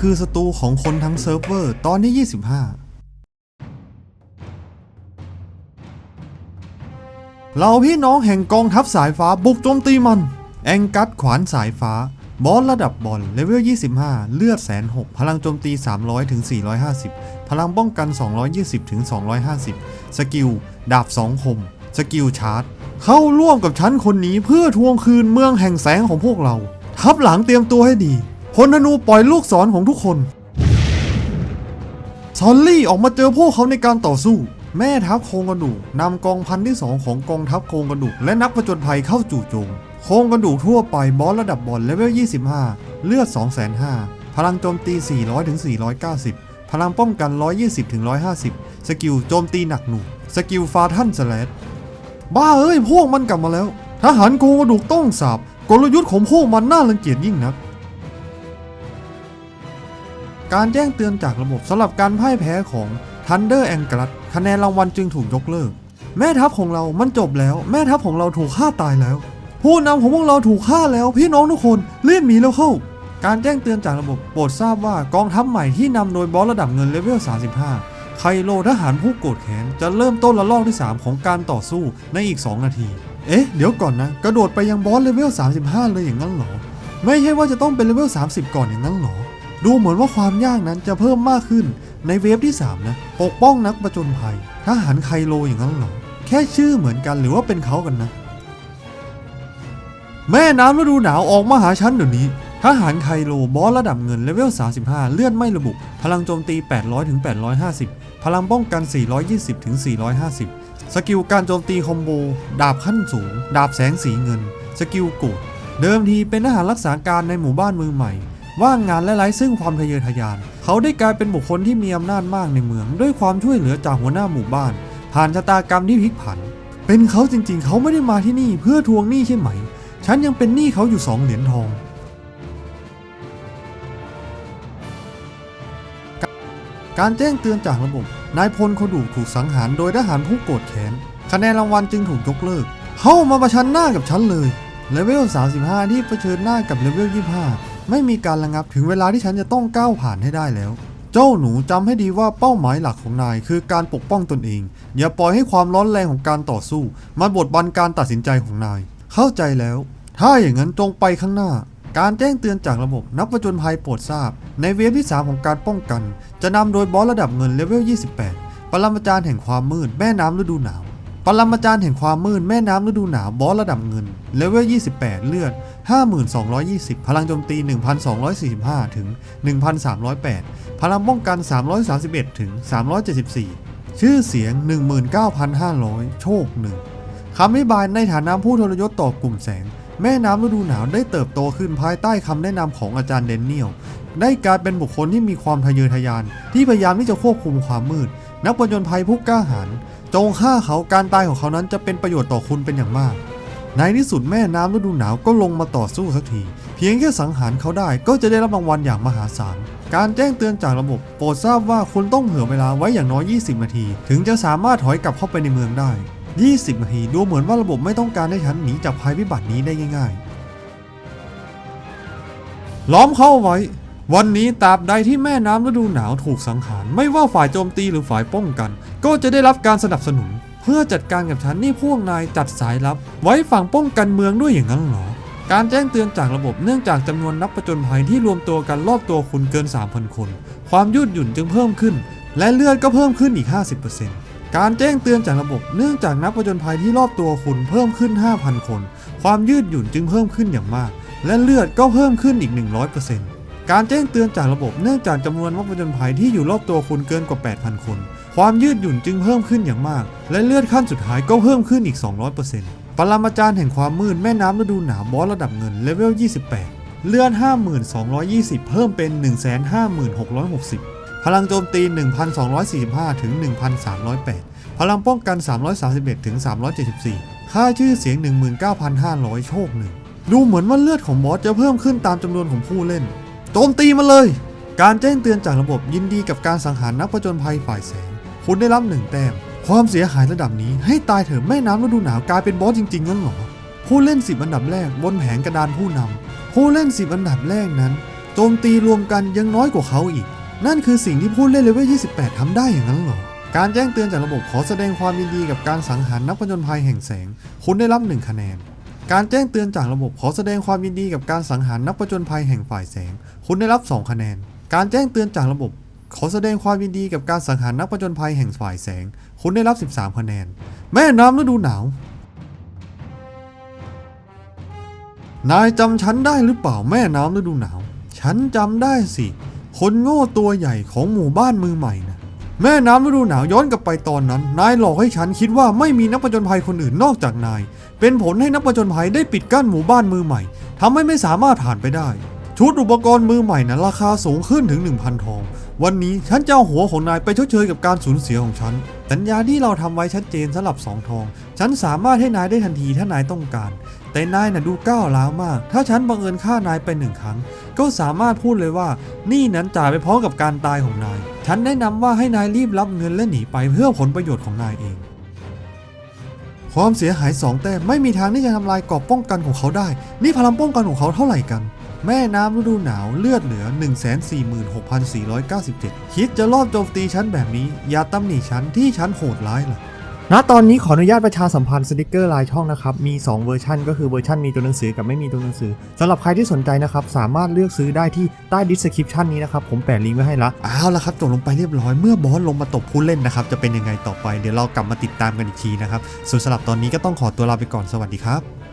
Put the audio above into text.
คือศัตรูของคนทั้งเซิร์ฟเวอร์ ตอนที่ 25 เราพี่น้องแห่งกองทัพสายฟ้าบุกโจมตีมัน แองกัสขวานสายฟ้า บอสระดับบอลเลเวล 25 เลือดแสนหกพลังโจมตี 300ถึง450 พลังป้องกัน 220ถึง250 สกิล ดาบสองคม สกิลชาร์จ เข้าร่วมกับฉันคนนี้เพื่อทวงคืนเมืองแห่งแสงของพวกเรา ทับหลังเตรียมตัวให้ดี พลธนูปล่อยลูกศรของทุกคน ซอลลี่ออกมาเจอพวกเขาในการต่อสู้ แม่ทัพโครงกระดูกนำกองพันที่2ของกองทัพโครงกระดูกและนักผจญภัยเข้าจู่โจม โครงกระดูกทั่วไปบอสระดับบอลเลเวล 25 เลือด2,500พลังโจมตี 400ถึง490 พลังป้องกัน 120ถึง150 สกิลโจมตีหนักหน่วงสกิลฟาทันสแลดบ้าเอ้ยพวกมันกลับมาแล้วทหารโครงกระดูกต้องสาบกลยุทธ์ของพวกมันน่ารังเกียจยิ่งนัก การแจ้งเตือนจากระบบสำหรับการพ่ายแพ้ของ Thunder a n g l a d คะแนนรางวัลจึงถูกยกเลิก แม่ทัพของเรามันจบแล้ว แม่ทัพของเราถูกฆ่าตายแล้ว ผู้นำของพวกเราถูกฆ่าแล้ว พี่น้องทุกคนรีบหนีแล้วเข้า การแจ้งเตือนจากระบบโปรดทราบว่ากองทัพใหม่ที่นำโดยบอสระดับเงินเลเวล 35 ไคโลทหารผู้โกรธแค้นจะเริ่มต้นระลอกที่ 3 ของการต่อสู้ในอีก 2 นาที เอ๊ะ เดี๋ยวก่อนนะ กระโดดไปยังบอสเลเวล 35 เลยอย่างนั้นเหรอ ไม่ใช่ว่าจะต้องเป็นเลเวล 30 ก่อนอย่างนั้นเหรอ ดูเหมือนว่าความยากนั้นจะเพิ่มมากขึ้นในเวฟที่ 3 นะ ปกป้องนักประจนภัยทหารไคโลอย่างนั้นหรอ แค่ชื่อเหมือนกันหรือว่าเป็นเขากันนะ แม่น้ำฤดูหนาวออกมาหาฉันเดี๋ยวนี้ ทหารไคโลบอสระดับเงินเลเวล 35 เลื่อนไม่ระบุ พลังโจมตี 800ถึง850 พลังป้องกัน 420ถึง450 สกิลการโจมตีคอมโบ ดาบขั้นสูง ดาบแสงสีเงิน สกิลโกดเดิมทีเป็นทหารรักษาการในหมู่บ้านเมืองใหม่ ว่างงานและไร้ซึ่งความทะเยอทะยาน เขาได้กลายเป็นบุคคลที่มีอำนาจมากในเมือง ด้วยความช่วยเหลือจากหัวหน้าหมู่บ้าน ผ่านชะตากรรมที่พลิกผัน เป็นเขาจริงๆ เขาไม่ได้มาที่นี่เพื่อทวงหนี้ใช่ไหม ฉันยังเป็นหนี้เขาอยู่สองเหรียญทองการแจ้งเตือนจากระบบ นายพลเขาดูถูกสังหารโดยทหารผู้โกรธแค้น คะแนนรางวัลจึงถูกยกเลิก เข้ามาประชันหน้ากับฉันเลย เลเวล 35 ที่เผชิญหน้ากับเลเวล 25 ไม่มีการระงับถึงเวลาที่ฉันจะต้องก้าวผ่านให้ได้แล้ว เจ้าหนูจำให้ดีว่าเป้าหมายหลักของนายคือการปกป้องตนเอง อย่าปล่อยให้ความร้อนแรงของการต่อสู้ มาบดบังการตัดสินใจของนาย เข้าใจแล้ว ถ้าอย่างนั้นจงไปข้างหน้า การแจ้งเตือนจากระบบนักประจนภัยโปรดทราบ ในเวฟที่ 3 ของการป้องกัน จะนำโดยบอสระดับเงินเลเวล 28 ปรมาจารย์แห่งความมืดแม่น้ำฤดูหนาว ปรมาจารย์แห่งความมืดแม่น้ำฤดูหนาวบอสระดับเงินเลเวล 28 เลือด 5220 พลังโจมตี 1245 ถึง 1308 พลังป้องกัน 331 ถึง 374 ชื่อเสียง 19,500 โชคหนึ่งคำอธิบายในฐานะผู้ทรยศต่อกลุ่มแสง แม่น้ำฤดูหนาวได้เติบโตขึ้นภายใต้คำแนะนำของอาจารย์เดนเนียลได้กลายเป็นบุคคลที่มีความทะเยอทะยาน ที่พยายามที่จะควบคุมความมืด นักประจนภัยผู้กล้าหาญ จงฆ่าเขาการตายของเขานั้นจะเป็นประโยชน์ต่อคุณเป็นอย่างมาก ในที่สุดแม่น้ำฤดูหนาวก็ลงมาต่อสู้สักที เพียงแค่สังหารเขาได้ก็จะได้รับรางวัลอย่างมหาศาล การแจ้งเตือนจากระบบโปรดทราบว่าคุณต้องเผื่อเวลาไว้อย่างน้อย 20 นาที ถึงจะสามารถถอยกลับเข้าไปในเมืองได้ 20 นาทีดูเหมือนว่าระบบไม่ต้องการให้ฉันหนีจากภัยพิบัตินี้ได้ง่าย ๆ ล้อมเข้าไว้ วันนี้ตราบใดที่แม่น้ำฤดูหนาวถูกสังหาร ไม่ว่าฝ่ายโจมตีหรือฝ่ายป้องกัน ก็จะได้รับการสนับสนุน เพื่อจัดการกับฉันนี่พวกนายจัดสายลับ ไว้ฝั่งป้องกันเมืองด้วยอย่างนั้นเหรอ การแจ้งเตือนจากระบบเนื่องจากจำนวนนักประจนภัยที่รวมตัวกันรอบตัวคุณเกิน 3,000 คน ความยืดหยุ่นจึงเพิ่มขึ้น และเลือดก็เพิ่มขึ้นอีก 50%การแจ้งเตือนจากระบบเนื่องจากนักประจนภัยที่รอบตัวคุณเพิ่มขึ้น 5,000 คน ความยืดหยุ่นจึงเพิ่มขึ้นอย่างมาก และเลือดก็เพิ่มขึ้นอีก 100% การแจ้งเตือนจากระบบเนื่องจากจำนวนนักประจนภัยที่อยู่รอบตัวคุณเกินกว่า 8,000 คน ความยืดหยุ่นจึงเพิ่มขึ้นอย่างมาก และเลือดขั้นสุดท้ายก็เพิ่มขึ้นอีก 200%ปรมาจารย์แห่งความมืดแม่น้ำฤดูหนาวบอสระดับเงินเลเวล 28 เลือด 5220 เพิ่มเป็น 15660 พลังโจมตี 1,245 ถึง 1,308 พลังป้องกัน 331 ถึง 374 ค่าชื่อเสียง 19,500 โชคหนึ่งดูเหมือนว่าเลือดของบอสจะเพิ่มขึ้นตามจำนวนของผู้เล่น โจมตีมาเลย การแจ้งเตือนจากระบบยินดีกับการสังหารนักผจญภัยฝ่ายแสง คุณได้รับหนึ่งแต้ม ความเสียหายระดับนี้ให้ตายเถอะแม่น้ำฤดูหนาวกลายเป็นบอสจริงๆงั้นเหรอ ผู้เล่น 10 อันดับแรกบนแผงกระดานผู้นำผู้เล่น 10 อันดับแรกนั้น โจมตีรวมกันยังน้อยกว่าเขาอีก นั่นคือสิ่งที่ผู้เล่นเลเวล 28ทำได้อย่างนั้นเหรอการแจ้งเตือนจากระบบขอแสดงความยินดีกับการสังหารนักผจญภัยแห่งแสง คุณได้รับ1คะแนน การแจ้งเตือนจากระบบขอแสดงความยินดีกับการสังหารนักผจญภัยแห่งฝ่ายแสง คุณได้รับ 2 คะแนน การแจ้งเตือนจากระบบ ขอแสดงความยินดีกับการสังหารนักผจญภัยแห่งฝ่ายแสง คุณได้รับ 13 คะแนน แม่น้ำฤดูหนาว นายจำฉันได้หรือเปล่าแม่น้ำฤดูหนาว ฉันจำได้สิ คนโง่ตัวใหญ่ของหมู่บ้านมือใหม่นะ แม่น้ำฤดูหนาวย้อนกลับไปตอนนั้น นายหลอกให้ฉันคิดว่าไม่มีนักผจญภัยคนอื่นนอกจากนาย เป็นผลให้นักผจญภัยได้ปิดกั้นหมู่บ้านมือใหม่ทำให้ไม่สามารถผ่านไปได้ ชุดอุปกรณ์มือใหม่นะราคาสูงขึ้นถึง 1,000 ทอง วันนี้ฉันจะเอาหัวของนายไปชดเชยกับการสูญเสียของฉัน สัญญาที่เราทำไว้ชัดเจนสำหรับสองทอง ฉันสามารถให้นายได้ทันทีถ้านายต้องการ แต่นายน่ะดูก้าวร้าวมาก ถ้าฉันบังเอิญฆ่านายไปหนึ่งครั้ง ก็สามารถพูดเลยว่า นี่นั้นจ่ายไปพร้อมกับการตายของนาย ฉันแนะนำว่าให้นายรีบรับเงินและหนีไปเพื่อผลประโยชน์ของนายเอง ความเสียหาย2แต้มไม่มีทางที่จะทำลายกรอบป้องกันของเขาได้ นี่พลังป้องกันของเขาเท่าไหร่กัน แม่น้ำฤดูหนาวเลือดเหลือ 146,497 คิดจะรอบโจมตีฉันแบบนี้ อย่าตำหนิฉันที่ฉันโหดร้ายหรอก ณตอนนี้ขออนุญาตประชาสัมพันธ์สติกเกอร์ลายช่องนะครับ มี 2 เวอร์ชันก็คือเวอร์ชันมีตัวหนังสือกับไม่มีตัวหนังสือสำหรับใครที่สนใจนะครับ สามารถเลือกซื้อได้ที่ใต้ดิสคริปชันนี้นะครับ ผมแปะลิงก์ไว้ให้ละเอาละครับจบลงไปเรียบร้อยเมื่อบอสลงมาตบผู้เล่นนะครับ จะเป็นยังไงต่อไปเดี๋ยวเรากลับมาติดตามกันอีกทีนะครับส่วนสำหรับตอนนี้ก็ต้องขอตัวลาไปก่อนสวัสดีครับ